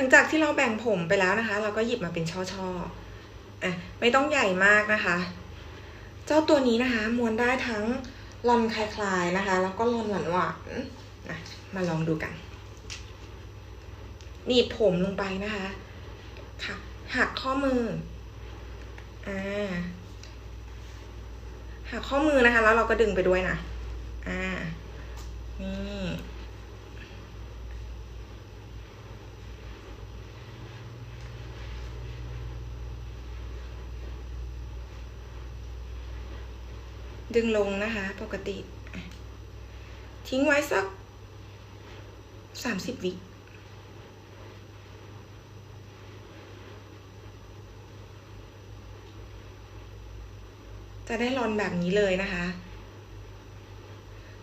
ลังจากที่เราแบ่งผมไปแล้วนะคะ เราก็หยิบมาเป็นช่อๆอะไม่ต้องใหญ่มากนะคะ เจ้าตัวนี้นะคะม้วนได้ทั้งลอนคลายๆนะคะ แล้วก็ลอนหวานๆนะมาลองดูกันหนีบผมลงไปนะคะค่ะหักข้อมืออ่าหักข้อมือนะคะ แล้วเราก็ดึงไปด้วยนะอ่านี่ ดึงลงนะคะ ปกติ ทิ้งไว้สักสามสิบวิจะได้รอนแบบนี้เลยนะคะ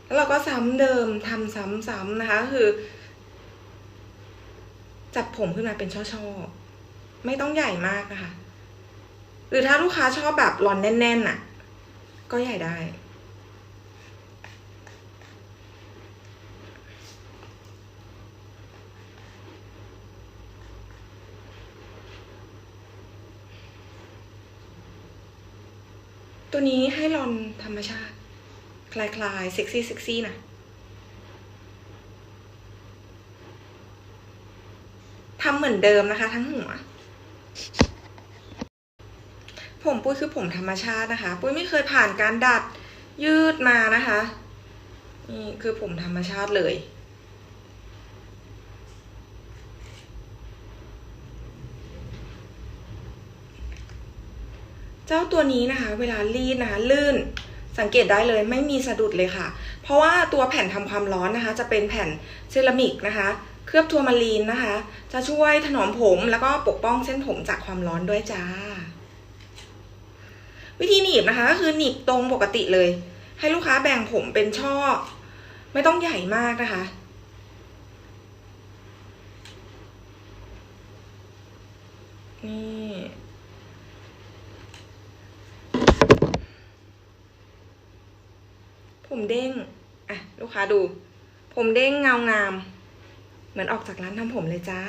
แล้วเราก็ซ้ำเดิมทำซ้ำๆนะคะคือ จับผมขึ้นมาเป็นช่อๆ ไม่ต้องใหญ่มากนะคะ หรือถ้าลูกค้าชอบแบบรอนแน่นๆน่ะ ก็ใหญ่ได้ ตัวนี้ให้รอนธรรมชาติ คลายๆเซ็กซี่เซ็กซี่นะทำเหมือนเดิมนะคะ ทั้งหัว ผมปุ้ยคือผมธรรมชาตินะคะ ปุ้ยไม่เคยผ่านการดัดยืดมานะคะ นี่คือผมธรรมชาติเลย เจ้าตัวนี้นะคะ เวลารีดนะคะลื่นสังเกตได้เลยไม่มีสะดุดเลยค่ะ เพราะว่าตัวแผ่นทำความร้อนนะคะ จะเป็นแผ่นเซรามิกนะคะ เคลือบทัวร์มาลีนนะคะ จะช่วยถนอมผมแล้วก็ปกป้องเส้นผมจากความร้อนด้วยจ้า วิธีหนีบนะคะก็คือหนีบตรงปกติเลย ให้ลูกค้าแบ่งผมเป็นช่อ ไม่ต้องใหญ่มากนะคะ นี่ผมเด้ง อะ ลูกค้าดู ผมเด้งเงางาม เหมือนออกจากร้านทำผมเลยจ้า